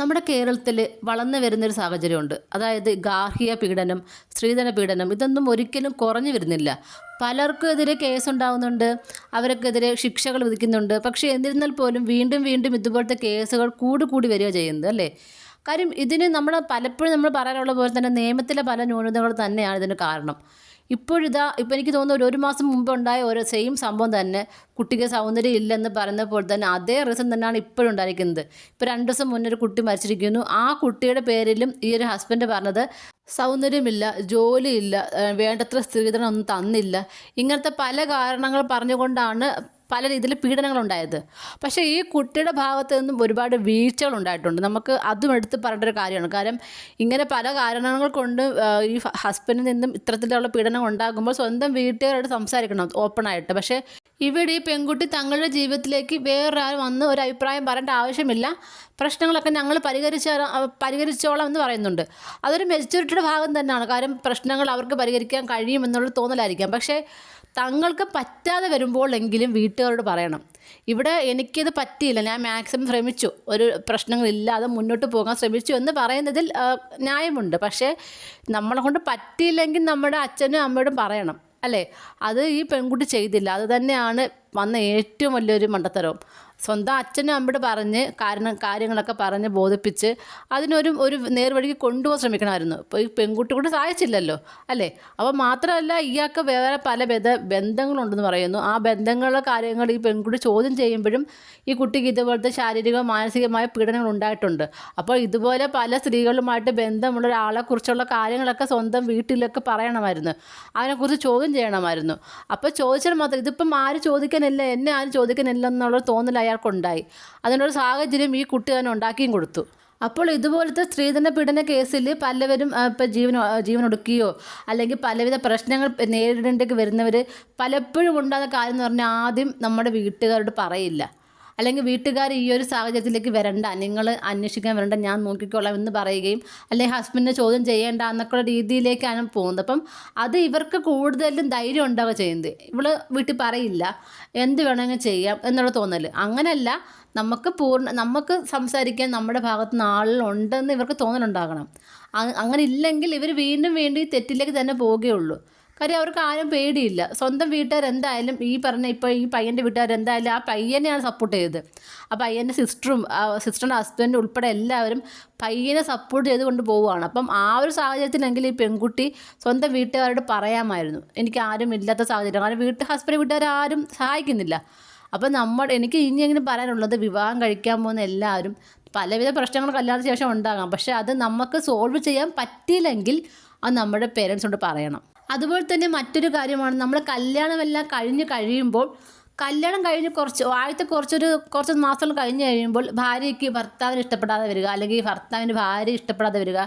നമ്മുടെ കേരളത്തിൽ വളർന്നു വരുന്നൊരു സാഹചര്യമുണ്ട്. അതായത് ഗാർഹിക പീഡനം സ്ത്രീധന പീഡനം ഇതൊന്നും ഒരിക്കലും കുറഞ്ഞു വരുന്നില്ല. പലർക്കും എതിരെ കേസുണ്ടാവുന്നുണ്ട് അവർക്കെതിരെ ശിക്ഷകൾ വിധിക്കുന്നുണ്ട്. പക്ഷേ എന്നിരുന്നാൽ പോലും വീണ്ടും വീണ്ടും ഇതുപോലത്തെ കേസുകൾ കൂടി കൂടി വരിക ചെയ്യുന്നത് അല്ലേ? കാര്യം ഇതിന് നമ്മൾ പലപ്പോഴും നമ്മൾ പറയാനുള്ള പോലെ തന്നെ നിയമത്തിലെ പല ന്യൂനതകൾ തന്നെയാണ് ഇതിന് കാരണം. ഇപ്പോഴിതാ ഇപ്പോൾ എനിക്ക് തോന്നുന്നു ഒരു മാസം മുമ്പ് ഉണ്ടായ ഓരോ സെയിം സംഭവം തന്നെ. കുട്ടിക്ക് സൗന്ദര്യം ഇല്ലെന്ന് പറയുന്നപ്പോൾ തന്നെ അതേ റീസൺ തന്നെയാണ് ഇപ്പോഴും ഉണ്ടായിരിക്കുന്നത്. ഇപ്പോൾ രണ്ട് ദിവസം മുന്നേ ഒരു കുട്ടി മരിച്ചിരിക്കുന്നു. ആ കുട്ടിയുടെ പേരിലും ഈ ഒരു ഹസ്ബൻഡ് പറഞ്ഞത് സൗന്ദര്യമില്ല ജോലിയില്ല വേണ്ടത്ര സ്ത്രീധനം ഒന്നും തന്നില്ല. ഇങ്ങനത്തെ പല കാരണങ്ങൾ പറഞ്ഞുകൊണ്ടാണ് പല രീതിയിൽ പീഡനങ്ങൾ ഉണ്ടായത് പക്ഷേ ഈ കുട്ടിയുടെ ഭാഗത്തു നിന്നും ഒരുപാട് വീഴ്ചകൾ ഉണ്ടായിട്ടുണ്ട് നമുക്ക് അതും എടുത്ത് പറയേണ്ട ഒരു കാര്യമാണ്. കാരണം ഇങ്ങനെ പല കാരണങ്ങൾ കൊണ്ട് ഈ ഹസ്ബൻഡിൽ നിന്നും ഇത്തരത്തിലുള്ള പീഡനം ഉണ്ടാകുമ്പോൾ സ്വന്തം വീട്ടുകാരോട് സംസാരിക്കണം ഓപ്പണായിട്ട് പക്ഷേ ഇവിടെ ഈ പെൺകുട്ടി തങ്ങളുടെ ജീവിതത്തിലേക്ക് വേറൊരാൾ വന്ന് ഒരു അഭിപ്രായം പറയേണ്ട ആവശ്യമില്ല. പ്രശ്നങ്ങളൊക്കെ ഞങ്ങൾ പരിഹരിച്ച പരിഹരിച്ചോളാം എന്ന് പറയുന്നുണ്ട്. അതൊരു മെച്ചൂരിറ്റിയുടെ ഭാഗം തന്നെയാണ്. കാരണം പ്രശ്നങ്ങൾ അവർക്ക് പരിഹരിക്കാൻ കഴിയുമെന്നുള്ള തോന്നലായിരിക്കാം. പക്ഷേ തങ്ങൾക്ക് പറ്റാതെ വരുമ്പോഴെങ്കിലും വീട്ടുകാരോട് പറയണം. ഇവിടെ എനിക്കിത് പറ്റിയില്ല. ഞാൻ മാക്സിമം ശ്രമിച്ചു. ഒരു പ്രശ്നങ്ങളില്ലാതെ മുന്നോട്ട് പോകാൻ ശ്രമിച്ചു എന്ന് പറയുന്നതിൽ ന്യായമുണ്ട്. പക്ഷേ നമ്മളെ കൊണ്ട് പറ്റിയില്ലെങ്കിൽ നമ്മുടെ അച്ഛനും അമ്മയോടും പറയണം. അല്ലേ? അത് ഈ പെൺകുട്ടി ചെയ്തില്ല. അത് തന്നെയാണ് വന്ന ഏറ്റവും വലിയൊരു മണ്ടത്തരവും. സ്വന്തം അച്ഛനും അമ്മയോട് പറഞ്ഞ് കാരണം കാര്യങ്ങളൊക്കെ പറഞ്ഞ് ബോധിപ്പിച്ച് അതിനൊരു ഒരു നേർവഴിക്ക് കൊണ്ടുപോകാൻ ശ്രമിക്കണമായിരുന്നു. ഇപ്പോൾ ഈ പെൺകുട്ടി കൂടെ സഹായിച്ചില്ലല്ലോ അല്ലേ? അപ്പോൾ മാത്രമല്ല ഇയാൾക്ക് വേറെ പല ബന്ധ ബന്ധങ്ങളുണ്ടെന്ന് പറയുന്നു. ആ ബന്ധങ്ങളുടെ കാര്യങ്ങൾ ഈ പെൺകുട്ടി ചോദ്യം ചെയ്യുമ്പോഴും ഈ കുട്ടിക്ക് ഇതുപോലത്തെ ശാരീരിക മാനസികമായ പീഡനങ്ങൾ ഉണ്ടായിട്ടുണ്ട്. അപ്പോൾ ഇതുപോലെ പല സ്ത്രീകളുമായിട്ട് ബന്ധമുള്ള ഒരാളെക്കുറിച്ചുള്ള കാര്യങ്ങളൊക്കെ സ്വന്തം വീട്ടിലൊക്കെ പറയണമായിരുന്നു. അതിനെക്കുറിച്ച് ചോദ്യം ചെയ്യണമായിരുന്നു. അപ്പോൾ ചോദിച്ചാൽ മാത്രം ഇതിപ്പം ആരും ചോദിക്കാനില്ല എന്നെ ആരും ചോദിക്കാനില്ല എന്നുള്ളൊരു തോന്നൽ അയാൾക്കുണ്ടായി. അതിനൊരു സാഹചര്യം ഈ കുട്ടി തന്നെ ഉണ്ടാക്കിയും കൊടുത്തു. അപ്പോൾ ഇതുപോലത്തെ സ്ത്രീധന പീഡന കേസിൽ പലവരും ഇപ്പോൾ ഇപ്പം ജീവൻ ഒടുക്കുകയോ അല്ലെങ്കിൽ പലവിധ പ്രശ്നങ്ങൾ നേരിടേണ്ടി വരുന്നവർ പലപ്പോഴും ഉണ്ടാകുന്ന കാര്യം എന്ന് പറഞ്ഞാൽ ആദ്യം നമ്മുടെ വീട്ടുകാരോട് പറയില്ല. അല്ലെങ്കിൽ വീട്ടുകാർ ഈ ഒരു സാഹചര്യത്തിലേക്ക് വരണ്ട നിങ്ങൾ അന്വേഷിക്കാൻ വരണ്ട ഞാൻ നോക്കിക്കോളാം എന്ന് പറയുകയും അല്ലെങ്കിൽ ഹസ്ബൻഡിനെ ചോദ്യം ചെയ്യേണ്ട എന്നൊക്കെയുള്ള രീതിയിലേക്കാണ് പോകുന്നത്. അപ്പം അത് ഇവർക്ക് കൂടുതലും ധൈര്യം ഉണ്ടാവുക ചെയ്യുന്നത്. ഇവൾ വീട്ടിൽ പറയില്ല എന്ത് വേണമെങ്കിൽ ചെയ്യാം എന്നുള്ള തോന്നൽ അങ്ങനെയല്ല നമുക്ക് പൂർണ നമുക്ക് സംസാരിക്കാൻ നമ്മുടെ ഭാഗത്ത് നിന്ന് ആളുകളുണ്ടെന്ന് ഇവർക്ക് തോന്നലുണ്ടാകണം. അങ്ങനെ ഇല്ലെങ്കിൽ ഇവർ വീണ്ടും വീണ്ടും ഈ തെറ്റിലേക്ക് തന്നെ പോവുകയുള്ളൂ കാര്യം അവർക്ക് ആരും പേടിയില്ല. സ്വന്തം വീട്ടുകാർ എന്തായാലും ഈ പറഞ്ഞ ഇപ്പോൾ ഈ പയ്യന്റെ വീട്ടുകാർ എന്തായാലും ആ പയ്യനെയാണ് സപ്പോർട്ട് ചെയ്തത്. ആ പയ്യന്റെ സിസ്റ്ററും സിസ്റ്ററിന്റെ ഹസ്ബൻഡും ഉൾപ്പെടെ എല്ലാവരും പയ്യനെ സപ്പോർട്ട് ചെയ്ത് കൊണ്ട് പോവുകയാണ്. അപ്പം ആ ഒരു സാഹചര്യത്തിലെങ്കിൽ ഈ പെൺകുട്ടി സ്വന്തം വീട്ടുകാരോട് പറയാമായിരുന്നു. എനിക്ക് ആരും ഇല്ലാത്ത സാഹചര്യം. കാരണം വീട്ട് ഹസ്ബൻഡ് വീട്ടുകാർ ആരും സഹായിക്കുന്നില്ല. അപ്പം നമ്മൾ എനിക്ക് ഇനിയെങ്കിലും പറയാനുള്ളത്? വിവാഹം കഴിക്കാൻ പോകുന്ന എല്ലാവരും പലവിധ പ്രശ്നങ്ങൾ കല്യാണത്തിന് ശേഷം ഉണ്ടാകാം. പക്ഷേ അത് നമുക്ക് സോൾവ് ചെയ്യാൻ പറ്റിയില്ലെങ്കിൽ അത് നമ്മുടെ പേരൻസിനോട് പറയണം. അതുപോലെ തന്നെ മറ്റൊരു കാര്യമാണ് നമ്മൾ കല്യാണമെല്ലാം കഴിഞ്ഞ് കഴിയുമ്പോൾ കല്യാണം കഴിഞ്ഞ് കുറച്ച് ആദ്യത്തെ കുറച്ചൊരു കുറച്ച് മാസങ്ങൾ കഴിഞ്ഞ് കഴിയുമ്പോൾ ഭാര്യയ്ക്ക് ഭർത്താവിന് ഇഷ്ടപ്പെടാതെ വരിക അല്ലെങ്കിൽ ഭർത്താവിന് ഭാര്യ ഇഷ്ടപ്പെടാതെ വരിക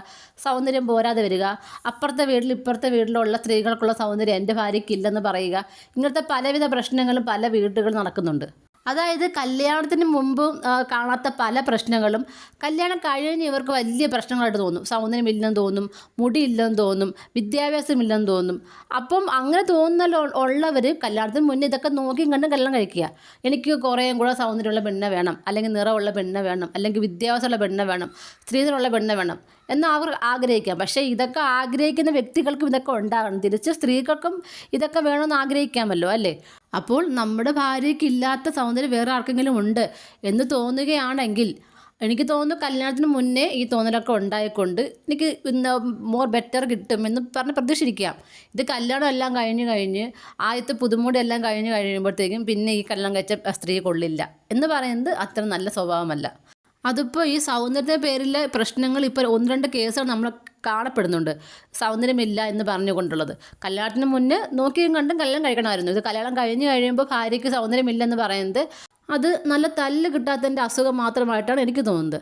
സൗന്ദര്യം പോരാതെ വരിക അപ്പുറത്തെ വീട്ടിൽ ഇപ്പുറത്തെ വീട്ടിലുള്ള സ്ത്രീകൾക്കുള്ള സൗന്ദര്യം എന്റെ ഭാര്യയ്ക്ക് ഇല്ലെന്ന് പറയുക ഇങ്ങനത്തെ പലവിധ പ്രശ്നങ്ങളും പല വീടുകളിൽ നടക്കുന്നുണ്ട്. അതായത് കല്യാണത്തിന് മുമ്പ് കാണാത്ത പല പ്രശ്നങ്ങളും. കല്യാണം കഴിഞ്ഞ് ഇവർക്ക് വലിയ പ്രശ്നങ്ങളായിട്ട് തോന്നും. സൗന്ദര്യമില്ലെന്ന് തോന്നും മുടിയില്ലെന്ന് തോന്നും വിദ്യാഭ്യാസമില്ലെന്ന് തോന്നും. അപ്പം അങ്ങനെ തോന്നുന്ന ഉള്ളവർ കല്യാണത്തിന് മുന്നേ ഇതൊക്കെ നോക്കിയും കണ്ടും കല്യാണം കഴിക്കുക. എനിക്ക് കുറേയും കൂടെ സൗന്ദര്യമുള്ള പെണ്ണെ വേണം അല്ലെങ്കിൽ നിറമുള്ള പെണ്ണെ വേണം അല്ലെങ്കിൽ വിദ്യാഭ്യാസമുള്ള പെണ്ണെ വേണം സ്ത്രീധനമുള്ള പെണ്ണെ വേണം. എന്ന് അവർ ആഗ്രഹിക്കാം. പക്ഷേ ഇതൊക്കെ ആഗ്രഹിക്കുന്ന വ്യക്തികൾക്കും ഇതൊക്കെ ഉണ്ടാകണം. തിരിച്ച് സ്ത്രീകൾക്കും ഇതൊക്കെ വേണമെന്ന് ആഗ്രഹിക്കാമല്ലോ അല്ലേ? അപ്പോൾ നമ്മുടെ ഭാര്യയ്ക്ക് ഇല്ലാത്ത സൗന്ദര്യം വേറെ ആർക്കെങ്കിലും ഉണ്ട് എന്ന് തോന്നുകയാണെങ്കിൽ എനിക്ക് തോന്നുന്നു കല്യാണത്തിന് മുന്നേ ഈ തോന്നലൊക്കെ ഉണ്ടായിക്കൊണ്ട് എനിക്ക് ഇന്ന് മോർ ബെറ്റർ കിട്ടും എന്ന് പറഞ്ഞ് പ്രതീക്ഷിക്കാം. ഇത് കല്യാണം എല്ലാം കഴിഞ്ഞ് കഴിഞ്ഞ് ആദ്യത്തെ പുതുമൂടി എല്ലാം കഴിഞ്ഞ് കഴിയുമ്പോഴത്തേക്കും പിന്നെ ഈ കല്യാണം കഴിച്ച സ്ത്രീ കൊള്ളില്ല. എന്ന് പറയുന്നത് അത്ര നല്ല സ്വഭാവമല്ല. അതിപ്പോൾ ഈ സൗന്ദര്യത്തിന്റെ പേരിൽ പ്രശ്നങ്ങൾ ഇപ്പോൾ ഒന്ന് രണ്ട് കേസുകൾ നമ്മൾ കാണപ്പെടുന്നുണ്ട്. സൗന്ദര്യമില്ല എന്ന് പറഞ്ഞുകൊണ്ടുള്ളത്. കല്യാണത്തിന് മുന്നേ നോക്കിയും കണ്ടും കല്യാണം കഴിക്കണമായിരുന്നു. ഇത് കല്യാണം കഴിഞ്ഞ് കഴിയുമ്പോൾ ഭാര്യയ്ക്ക് സൗന്ദര്യമില്ലെന്ന് പറയുന്നത് അത് നല്ല തല്ല് കിട്ടാത്തതിന്റെ അസുഖം മാത്രമായിട്ടാണ് എനിക്ക് തോന്നുന്നത്.